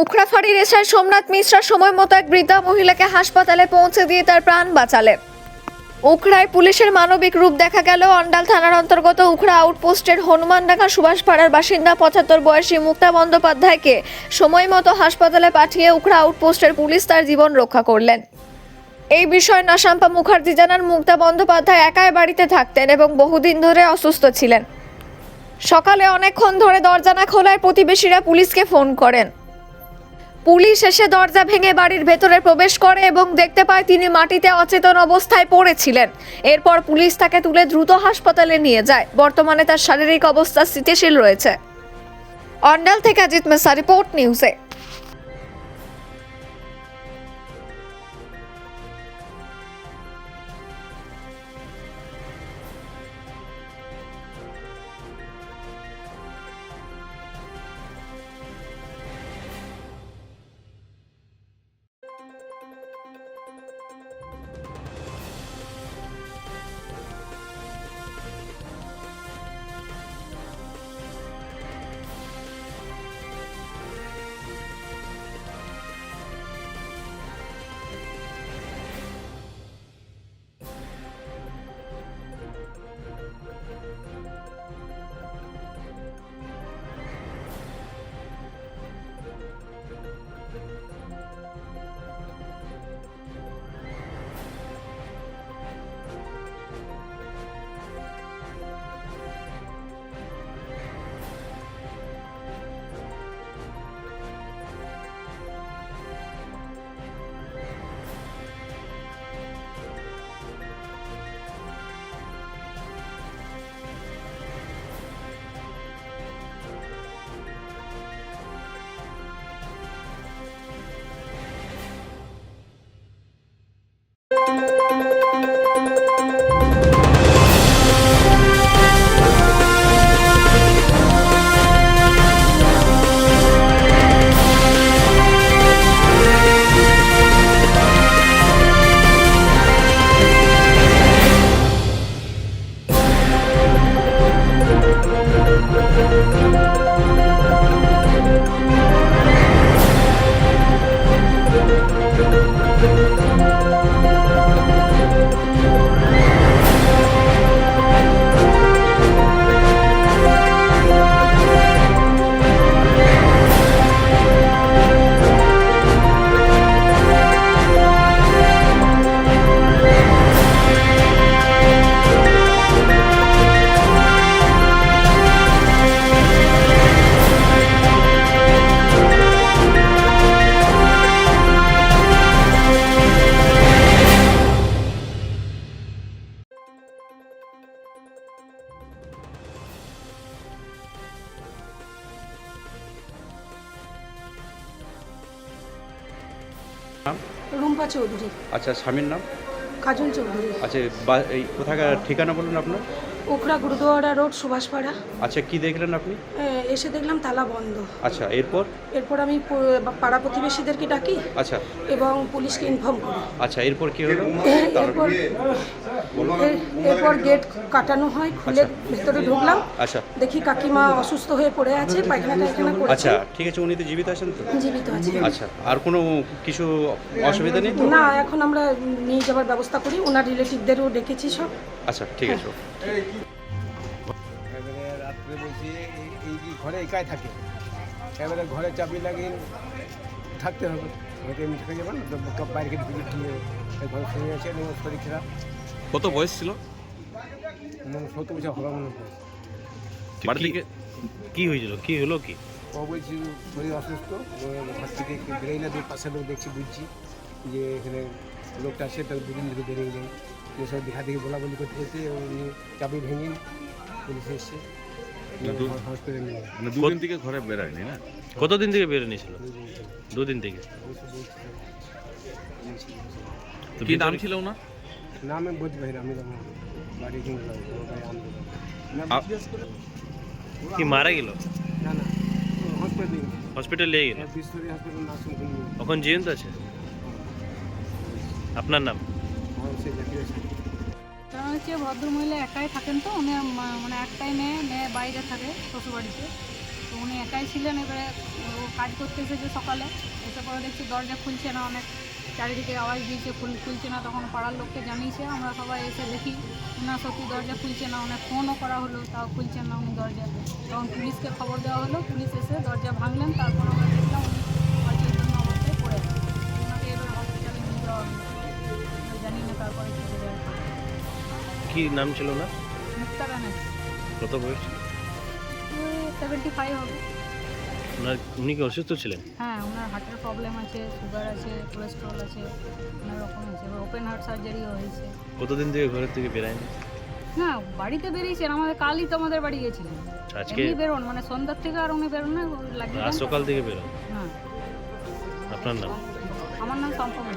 উখড়াফাড়ি রেসায় সোমনাথ মিশ্রা সময় মতো এক বৃদ্ধা মহিলাকে হাসপাতালে পৌঁছে দিয়ে তার প্রাণ বাঁচালেন উখড়ায় পুলিশের মানবিক রূপ দেখা গেল। অন্ডাল থানার অন্তর্গত উখড়া আউটপোস্টের হনুমান হনুমানডাঙ্গা সুভাষপাড়ার বাসিন্দা পঁচাত্তর বয়সী মুক্তা বন্দ্যোপাধ্যায়কে সময় মতো হাসপাতালে পাঠিয়ে উখড়া আউটপোস্টের পুলিশ তার জীবন রক্ষা করলেন। এই বিষয়ে নাশাম্পা মুখার্জি জানান, মুক্তা বন্দ্যোপাধ্যায় একাই বাড়িতে থাকতেন এবং বহুদিন ধরে অসুস্থ ছিলেন। সকালে অনেকক্ষণ ধরে দরজা না খোলায় প্রতিবেশীরা পুলিশকে ফোন করেন। পুলিশ এসে দরজা ভেঙে বাড়ির ভেতরে প্রবেশ করে এবং দেখতে পায় তিনি মাটিতে অচেতন অবস্থায় পড়েছিলেন। এরপর পুলিশ তাকে তুলে দ্রুত হাসপাতালে নিয়ে যায়। বর্তমানে তার শারীরিক অবস্থা স্থিতিশীল রয়েছে। অন্ডাল থেকে অজিত মেসা, রিপোর্ট নিউজে। রুম্পা চৌধুরী। আচ্ছা স্বামীর নাম? কাজল চৌধুরী। আচ্ছা বা- এই কোথাকার ঠিকানা বলুন আপনার? উখড়া গুরুদুয়ারা রোড সুভাষপাড়া। আচ্ছা কি দেখলেন আপনি? এসে দেখলাম তালা বন্ধ। আচ্ছা এরপর? এরপর আমি পাড়া প্রতিবেশীদেরকে ডাকি আচ্ছা। এবং পুলিশকে ইনফর্ম করি। আচ্ছা এরপর কি হলো? এরপর এরপর গেট কাটানো হয় খুলে ভেতরে ঢুকলাম। আচ্ছা। দেখি কাকিমা অসুস্থ হয়ে পড়ে আছে পায়খানা টায়খানা করেছে। আচ্ছা ঠিক আছে উনি তো জীবিত আছেন তো? জীবিত আছে। আচ্ছা আর কোনো কিছু অসুবিধা নেই তো? না এখন আমরা নিয়ে যাওয়ার ব্যবস্থা করি ওনার রিলেটিভদেরও ডেকেছি সব। আচ্ছা ঠিক আছে। ঘরে একাই থাকে। এবারে ঘরে চাবি লাগিয়ে থাকতে হবে। হয়তো এমনি থেকে যাবেন না তো বাইরে গিয়ে ঢুকে ঢুকে ঘরে শুয়ে আছে এবং শরীর খারাপ কত বয়স ছিল? এবং সত্তর বছর হবে মনে হয়। বাড়ি থেকে কি হয়েছিল? কি হলো কি? ও বলছি শরীর অসুস্থ ঘর থেকে বেরোই না দিয়ে পাশে লোক দেখছি বুঝছি যে এখানে লোকটা আছে তার দুদিন ধরে বেরিয়ে যায় সব দেখা দেখি বলা বলি করতে উনি চাবি ভেঙে পুলিশ এসছে। মানে দুদিন থেকে ঘরে বেরোয়নি না? কতদিন থেকে বেরোনি ছিল? দুদিন। থেকে। তো কি নাম ছিল ওনার? না। আমি বুঝতে পারি আমি বাড়ি কি মারা গেল? না না। হসপিটালে গেল এখন জীবন্ত আছে? আপনার নাম? কারণ হচ্ছে ভদ্রমহিলা একাই থাকেন তো, উনি মানে একটাই মেয়ে মেয়ে বাইরে থাকে শ্বশুরবাড়িতে। তো উনি একাই ছিলেন, এবারে ও কাজ করতে এসেছে সকালে। এসে পরে দেখছি দরজা খুলছে না, অনেক চারিদিকে আওয়াজ দিয়েছে, খুল খুলছে না, তখন পাড়ার লোককে জানিয়েছে, আমরা সবাই এসে দেখি, না সত্যি দরজা খুলছে না, অনেক ফোনও করা হলো, তাও খুলছেন না উনি দরজা তখন পুলিশকে খবর দেওয়া হলো, পুলিশ এসে দরজা ভাঙলেন, তারপর আমরা দেখলাম কি নাম ছিল না? মুক্তারা নাকি কত বয়স? সেভেন্টি ফাইভ হবে। ওনার উনি কি অসুস্থ ছিলেন? হ্যাঁ ওনার হার্টের প্রবলেম আছে সুগার আছে কোলেস্ট্রল আছে অনেক রকম আছে। ওপেন হার্ট সার্জারিও হয়েছে। কতদিন থেকে ঘরের থেকে বেরায়নি? না বাড়িতে বেরিয়েছেন আমাদের কালই তো আমাদের বাড়ি গেছিলেন আজকে? বেরোন মানে সন্ধ্যার থেকে আর উনি বেরোন না লাগিয়ে আজ সকাল থেকে বেরোন? হ্যাঁ। আপনার নাম? আমার নাম সম্পর্ক